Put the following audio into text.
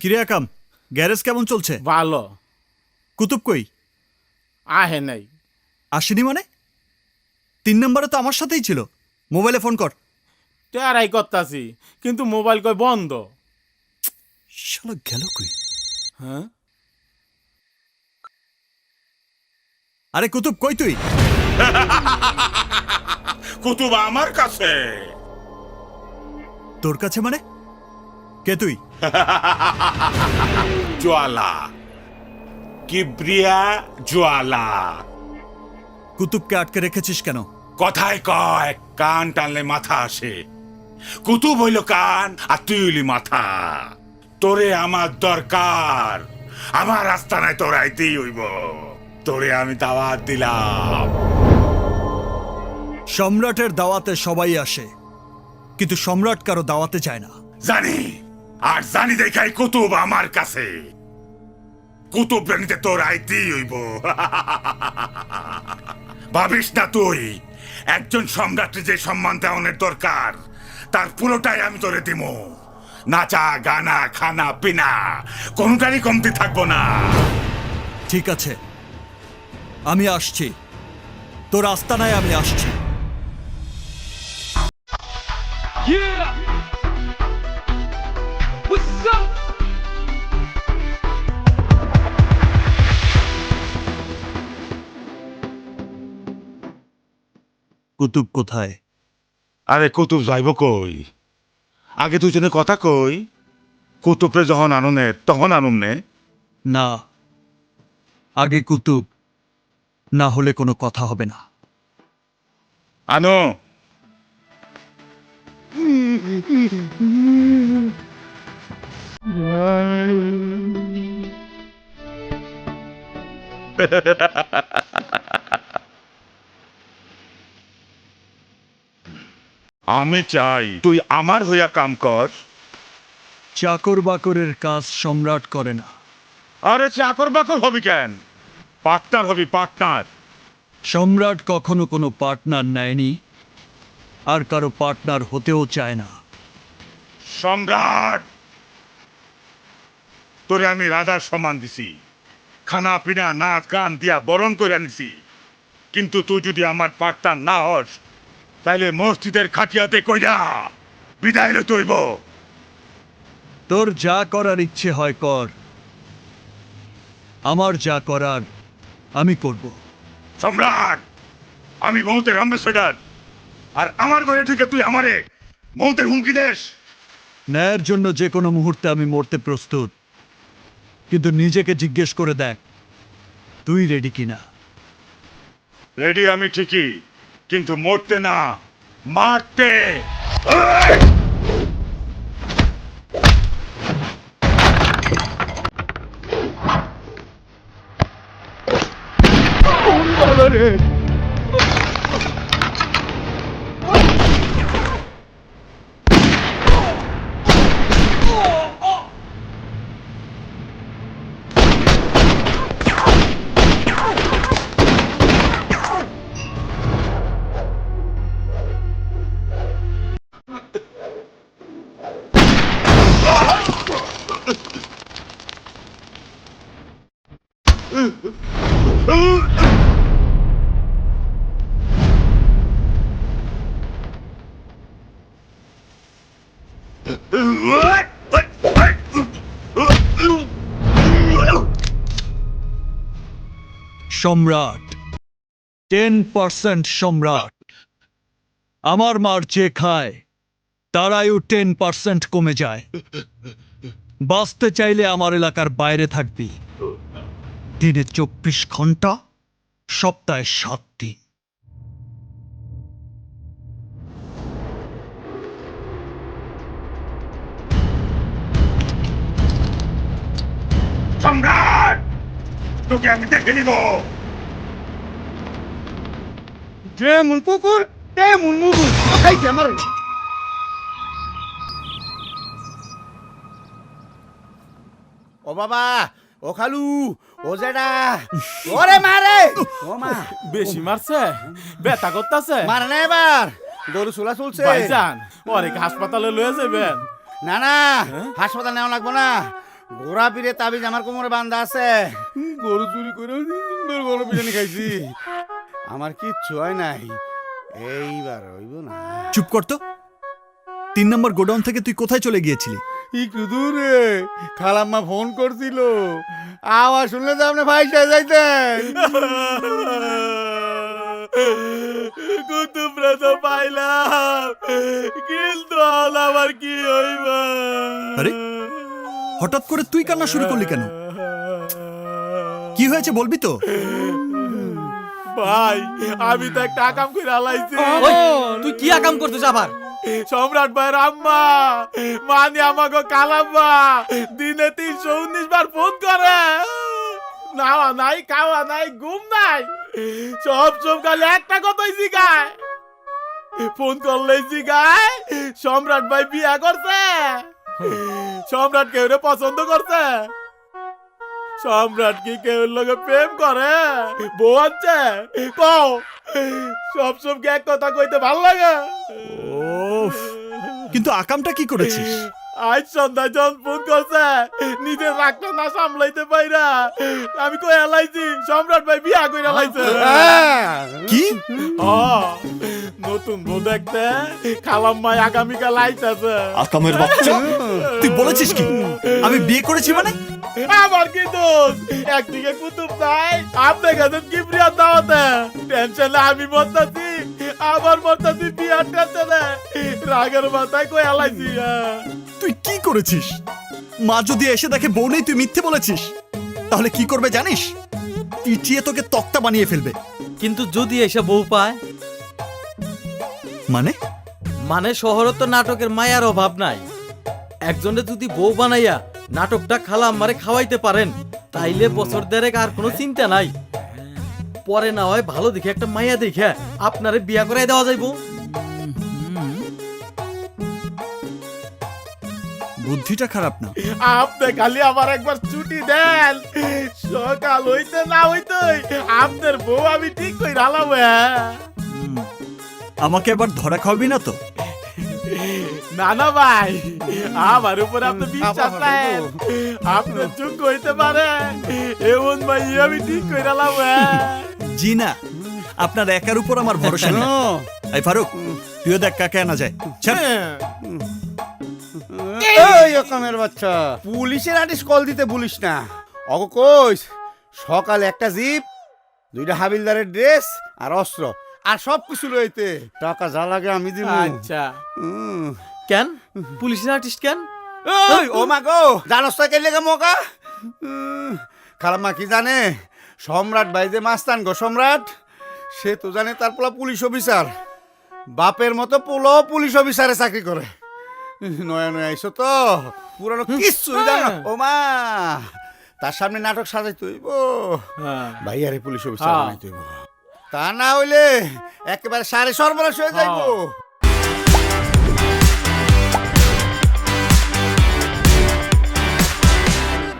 কিরে আকাম গ্যারেজ কেমন চলছে? ভালো। কুতুব কই? আহে নাই। আসেনি মানে? তিন নম্বরে তো আমার সাথেই ছিল। মোবাইলে ফোন কর। টেরাই করতাছি কিন্তু মোবাইল কই বন্ধ। শালা গেল কই? হ্যাঁ? আরে কুতুব কই তুই? কুতুব আমার কাছে। তোর কাছে মানে? কে তুই? জ্বালা কিব্রিয়া জ্বালা কুতুবকে আটকে রেখেছিস কেন? কথায় কয় কান টানলে মাথা আসে। কুতুব হইল কান আর তুই হইলি মাথা। তোরে আমার দরকার। আমার রাস্তা নাই তোর আইতেই হইব। তোরে আমি দাওয়াত দিলাম। সম্রাটের দাওয়াতে সবাই আসে কিন্তু সম্রাট কারও দাওয়াতে যায় না। জানি। আর জানি দেখাই কুতুব আমার কাছে। কুতুব প্রাণীতে তোর আইতেই হইব। ভাবিস না তুই, একজন সম্রাটকে যে সম্মান দেওয়ানোর দরকার, তার পুরোটাই আমি তোরে দিব। নাচা, গানা, খানা, পিনা, কোনটারই কমতি থাকব না। ঠিক আছে, আমি আসছি। তোর আস্তানায় আমি আসছি। কুতুব কোথায়? আরে কুতুব যাইব কই? আগে দুজনে কথা কই। কুতুবরে যখন আনুনে তখন আনুন নে। না আগে কুতুব না হলে কোনো কথা হবে না। আনো। আমি চাই তুই আমার হইয়া কাম কর। চাকর বাকরের কাজ সম্রাট করে না। আরে চাকর বাকর হবি কেন? পার্টনার হবি পার্টনার। সম্রাট কখনো কোনো পার্টনার নেয়নি আর কারও পার্টনার হতেও চায় না। সম্রাট! তোরে আমি রাজার সমান দিছি। খানা পিনা নাচ গান দিয়া বরণ করে আনিছি কিন্তু তুই যদি আমার পার্টনার না হস তাইলে মসজিদের খাটিয়াতে কইরা বিদায় লো তৈব। তোর যা করার ইচ্ছে হয় কর। আমার যা করার আমি করব। সম্রাট আমি মৌতের আম্বেসেডার আর আমার ঘরে থেকে তুই আমারে মৌতের হুমকি দেশ ন্যায়ের জন্য যে কোনো মুহূর্তে আমি মরতে প্রস্তুত। কিন্তু নিজেকে জিজ্ঞেস করে দেখ তুই রেডি কিনা? রেডি আমি ঠিকই। কিন্তু মরতে না মারতে। সম্রাট। টেন পার্সেন্ট সম্রাট। আমার মার যে খায় তার আয়ু টেন পার্সেন্ট কমে যায়। বাঁচতে চাইলে আমার এলাকার বাইরে থাকবি। দিনে চব্বিশ ঘণ্টা সপ্তাহে সাত দিন। সম্রাট! তোকে আমি দেখে নিব। যেমন পুকুর তেমন মুগুর। খাইছে আমার ও বাবা ও খালু ও জেডা ওরে মারে ও মা। বেশি মারছে? বেতা করতাছে? মারে না এবার। গরু চুলা চলছে। ভাইজান ওরে হাসপাতালে লয়ে যাবেন। না না হ্যাঁ? হাসপাতাল নেওয়া লাগবো না। ঘোড়া পিড়ে তাবিজ আমার কোমরে বান্ধা আছে। গরু চুরি করে গরু বিরিয়ানি খাইছি। আমার কিচ্ছু হয় নাই। এইবার হইব না। চুপ কর তো। তিন নম্বর গোডাউন থেকে তুই কোথায় চলে গিয়েছিলি? একটু দূরে। খালাম্মা ফোন করছিল। আওয়াজ শুনলে তো আপনি ভাই যাইতেন। কুতুবরা তো পাইলাম। কিন্তু হল আমার কি হইবা? আরে, হঠাৎ করে তুই কান্না শুরু করলি কেন? কি হয়েছে বলবি তো? ভাই আমি তো একটা আকাম করে হালাইছি তুই কি আকাম করতেছ আবার? সম্রাট ভাইয়ের আম্মা মানে আমাকে কালাম্মা, দিনে তিনশো উনিশ বার ফোন করে। নাওয়া নাই, খাওয়া নাই, ঘুম নাই, সব সব খালি একটা কথাই শিখায় ফোন করলেই শিখায় সম্রাট ভাই বিয়া করছে। সম্রাট কেউ পছন্দ করছে। সম্রাট কি কেউ লোকে প্রেম করে? বউ আছে কও সব সব এক কথা কইতে ভালো লাগে? কিন্তু আকামটা কি করেছিস? আজ সন্ধ্যায় যখন ফোন করছে নিজের রাগটা না সামলাইতে পাইরা। আমি কই এলাইছি? সম্রাট ভাই বিয়া কইরা লাইছে। কি? হ্যাঁ, নতুন বউ দেখতে খালাম মাই আগামীকাল আইতাছে। আকামের বাচ্চা? তুই বলেছিস কি? আমি বিয়ে করেছি মানে? আমার কি দোষ? একদিকে কুতুব নাই আপনি গেছেন কি প্রিয়া দাওয়াতে। টেনশনে আমি মরতাছি। আবার মরতাছি বিয়ার টেনশনে রাগের মাথায় কই এলাইছি। তুই কি করেছিস? মা যদি এসে দেখে বউ নেই তুই মিথ্যে বলেছিস? তাহলে কি করবে জানিস? পিটিয়ে তোকে তক্তা বানিয়ে ফেলবে। কিন্তু যদি এসে বউ পায়? মানে? মানে শহরে তো নাটকের মায়ার অভাব নাই। একজনে যদি বউ বানাইয়া নাটকটা খালা আমারে খাওয়াইতে পারেন তাইলে বছর দেড়েক আর কোনো চিন্তা নাই। পরে না হয় ভালো দেখে একটা মাইয়া দেখে আপনারে বিয়া করাই দেওয়া যাইবো। বুদ্ধিটা খারাপ না। আপনি খালি আবার একবার ছুটি দেন। সকাল হইতে না হইতে আপনার বউ আমি ঠিক কই রালাম আমাকে এবার ধরা খাওয়াবি না তো? না না ভাই আমার উপর আপনি বিশ্বাস নাই। আপনি চুপ হইতে পারে। এমন ভাই আমি ঠিক কই রালাম জি না। আপনার একার উপর আমার ভরসা নেই। এই ফারুক তুইও দেখ কাকে আনা যায়। ছাড়। এই কামের বাচ্চা। পুলিশের আটিস কল দিতে বলিস না। অগ কইস সকালে একটা জিপ দুইটা হাবিলদারের ড্রেস আর অস্ত্র আর সব কিছু রইতে টাকা যা লাগে আমি দিব আচ্ছা। কেন? পুলিশের আর্টিস্ট কেন? ওই, ও মা গো জানোস তো কে লেগে মকা খালাম্মা কি জানে? সম্রাট ভাই যে মাস্তান গো সম্রাট সে তো জানে তার পোলা পুলিশ অফিসার। বাপের মতো পোলো পুলিশ অফিসারে চাকরি করে। নয়া নয়া আইসো তো পুরানো কিচ্ছুই জানো? ও মা তার সামনে নাটক সাজাইতে হইব। হ্যাঁ। ভাইয়ারে পুলিশ অফিসার হ্যাঁ। বানাইতে হইব। তা না হইলে একেবারে সারে সর্বনাশ হয়ে যাইব।